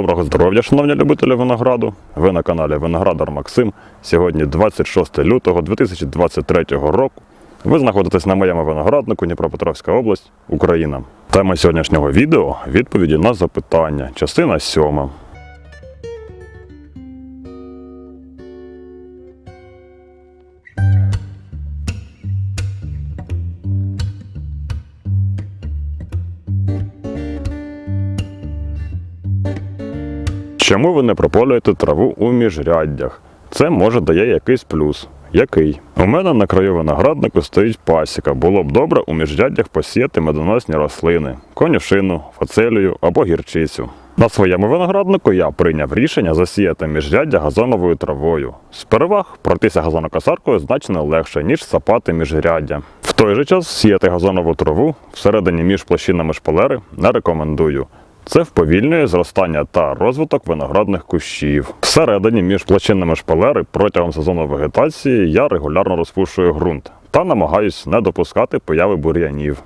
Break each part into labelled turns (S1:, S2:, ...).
S1: Доброго здоров'я, шановні любителі винограду. Ви на каналі Виноградар Максим. Сьогодні 26 лютого 2023 року. Ви знаходитесь на моєму винограднику Дніпропетровська область, Україна. Тема сьогоднішнього відео відповіді на запитання, частина 7. Чому ви не прополюєте траву у міжряддях? Це може дає якийсь плюс. Який? У мене на краю винограднику стоїть пасіка. Було б добре у міжряддях посіяти медоносні рослини, конюшину, фацелію або гірчицю. На своєму винограднику я прийняв рішення засіяти міжряддя газоновою травою. З переваг пройтися газонокосаркою значно легше, ніж сапати міжряддя. В той же час сіяти газонову траву всередині між площинами шпалери не рекомендую. Це вповільнює зростання та розвиток виноградних кущів. Всередині між площинами шпалери протягом сезону вегетації я регулярно розпушую ґрунт та намагаюсь не допускати появи бур'янів.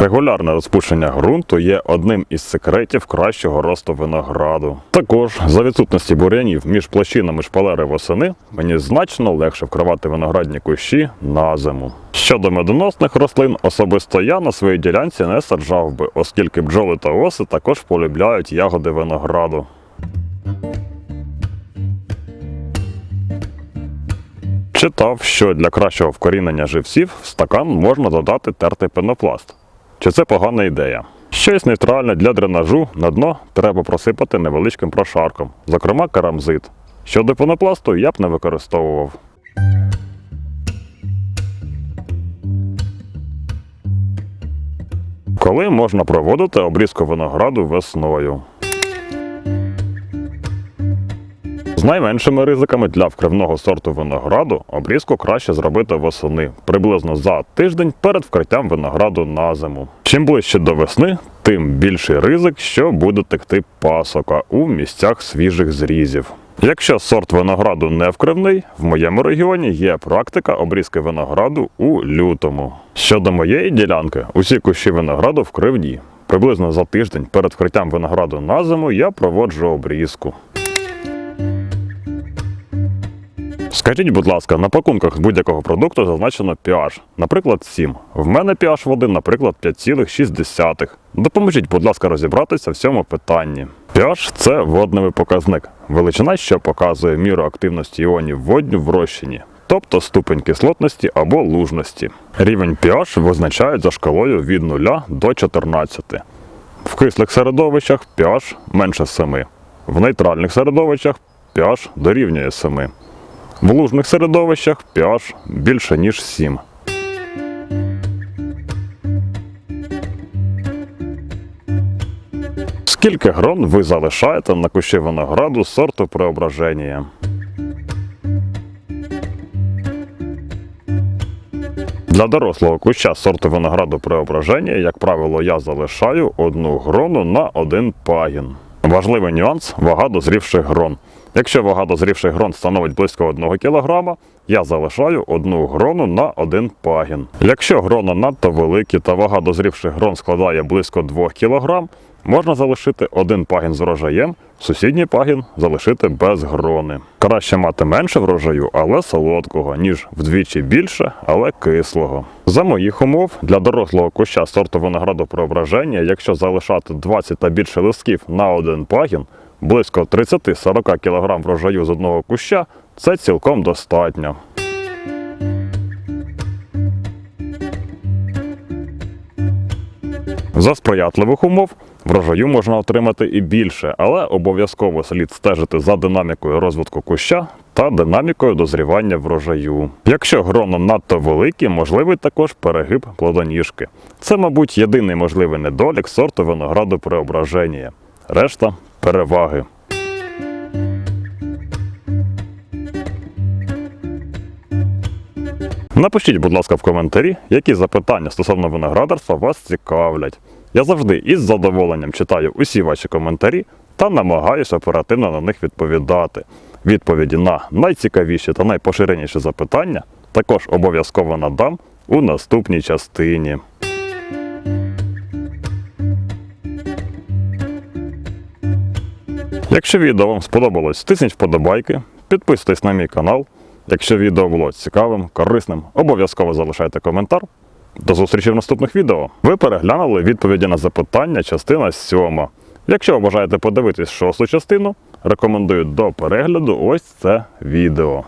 S1: Регулярне розпушення ґрунту є одним із секретів кращого росту винограду. Також за відсутності бур'янів між площинами шпалери восени мені значно легше вкривати виноградні кущі на зиму. Щодо медоносних рослин, особисто я на своїй ділянці не саджав би, оскільки бджоли та оси також полюбляють ягоди винограду. Читав, що для кращого вкорінення живців в стакан можна додати тертий пенопласт. Чи це погана ідея? Щось нейтральне для дренажу на дно треба просипати невеличким прошарком, зокрема керамзит. Щодо пенопласту я б не використовував. Коли можна проводити обрізку винограду весною? З найменшими ризиками для вкривного сорту винограду обрізку краще зробити восени, приблизно за тиждень перед вкриттям винограду на зиму. Чим ближче до весни, тим більший ризик, що буде текти пасока у місцях свіжих зрізів. Якщо сорт винограду не вкривний, в моєму регіоні є практика обрізки винограду у лютому. Щодо моєї ділянки, усі кущі винограду вкривні. Приблизно за тиждень перед вкриттям винограду на зиму я проводжу обрізку. Скажіть, будь ласка, на пакунках будь-якого продукту зазначено pH, наприклад, 7. В мене pH води, наприклад, 5,6. Допоможіть, будь ласка, розібратися в цьому питанні. pH – це водневий показник, величина, що показує міру активності іонів водню в розчині, тобто ступень кислотності або лужності. Рівень pH визначають за шкалою від 0 до 14. В кислих середовищах pH менше 7. В нейтральних середовищах pH дорівнює 7. В лужних середовищах pH більше ніж 7. Скільки грон ви залишаєте на кущі винограду сорту преображення? Для дорослого куща сорту винограду преображення, як правило, я залишаю одну грону на один пагін. Важливий нюанс вага дозрівших грон. Якщо вага дозрівших грон становить близько 1 кг, я залишаю одну грону на один пагін. Якщо грона надто великі та вага дозрівших грон складає близько 2 кг, можна залишити один пагін з врожаєм, сусідній пагін залишити без грони. Краще мати менше врожаю, але солодкого, ніж вдвічі більше, але кислого. За моїх умов, для дорослого куща сорту винограду преображення, якщо залишати 20 та більше листків на один пагін, близько 30-40 кг врожаю з одного куща це цілком достатньо. За сприятливих умов врожаю можна отримати і більше, але обов'язково слід стежити за динамікою розвитку куща та динамікою дозрівання врожаю. Якщо гроно надто великі, можливий також перегиб плодоніжки. Це, мабуть, єдиний можливий недолік сорту винограду преображення. Решта переваги. Напишіть, будь ласка, в коментарі, які запитання стосовно виноградарства вас цікавлять. Я завжди із задоволенням читаю усі ваші коментарі та намагаюся оперативно на них відповідати. Відповіді на найцікавіші та найпоширеніші запитання також обов'язково надам у наступній частині. Якщо відео вам сподобалось, тисніть вподобайки, підписуйтесь на мій канал. Якщо відео було цікавим, корисним, обов'язково залишайте коментар. До зустрічі в наступних відео. Ви переглянули відповіді на запитання, частина 7. Якщо бажаєте подивитись шосту частину, рекомендую до перегляду ось це відео.